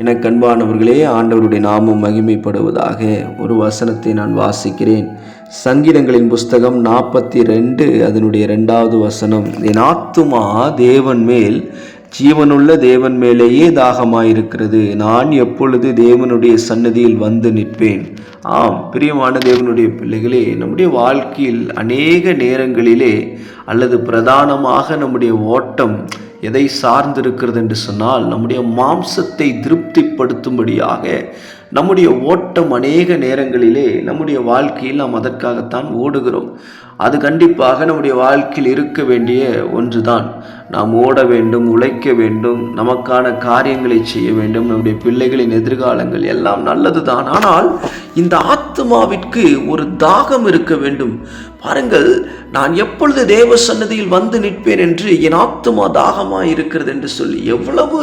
என கண்பானவர்களே ஆண்டவருடைய நாமம் மகிமைப்படுவதாக ஒரு வசனத்தை நான் வாசிக்கிறேன். சங்கீதங்களின் புஸ்தகம் நாற்பத்தி ரெண்டு அதனுடைய ரெண்டாவது வசனம் என் ஆத்துமா தேவன் மேல் ஜீவனுள்ள தேவன் மேலேயே தாகமாயிருக்கிறது. நான் எப்பொழுது தேவனுடைய சன்னதியில் வந்து நிற்பேன்? ஆம் பிரியமான தேவனுடைய பிள்ளைகளே நம்முடைய வாழ்க்கையில் அநேக நேரங்களிலே அல்லது பிரதானமாக நம்முடைய ஓட்டம் எதை சார்ந்திருக்கிறது என்று சொன்னால் நம்முடைய மாம்சத்தை திருப்திப்படுத்தும்படியாக நம்முடைய ஓட்டம் அநேக நேரங்களிலே நம்முடைய வாழ்க்கையில் நாம் அதற்காகத்தான் ஓடுகிறோம். அது கண்டிப்பாக நம்முடைய வாழ்க்கையில் இருக்க வேண்டிய ஒன்றுதான். நாம் ஓட வேண்டும் உழைக்க வேண்டும் நமக்கான காரியங்களை செய்ய வேண்டும் நம்முடைய பிள்ளைகளின் எதிர்காலங்கள் எல்லாம் நல்லது தான் ஆனால் இந்த ஆத்மாவிற்கு ஒரு தாகம் இருக்க வேண்டும். பாருங்கள் நான் எப்பொழுது தேவ சன்னதியில் வந்து நிற்பேன் என்று என் ஆத்மா தாகமாக இருக்கிறது என்று சொல்லி எவ்வளவு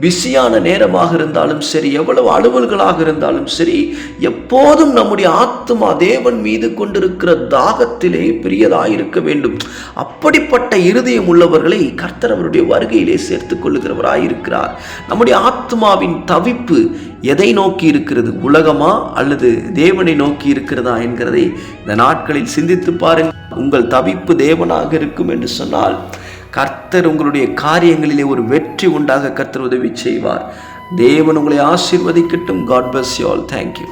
பிஸியான நேரமாக இருந்தாலும் சரி எவ்வளவு அலுவல்களாக இருந்தாலும் சரி எப்போதும் நம்முடைய ஆத்மா தேவன் மீது கொண்டிருக்கிற தாகத்திலே பெரியதாக இருக்க வேண்டும். அப்படிப்பட்ட இருதயம் உள்ளவர்களை கர்த்தர் அவருடைய வருகையிலே சேர்த்து கொள்ளுகிறவராய் இருக்கிறார் நம்முடைய ஆத்மாவின் தவிப்பு எதை நோக்கி இருக்கிறது? உலகமா அல்லது தேவனை நோக்கி இருக்கிறதா என்கிறதை இந்த நாட்களில் சிந்தித்து பாருங்கள். உங்கள் தவிப்பு தேவனாக இருக்கும் என்று சொன்னால் கர்த்தர் உங்களுடைய காரியங்களிலே ஒரு வெற்றி உண்டாக கர்த்தர் உதவி செய்வார். தேவன் உங்களை ஆசீர்வதிக்கட்டும். God bless you all thank you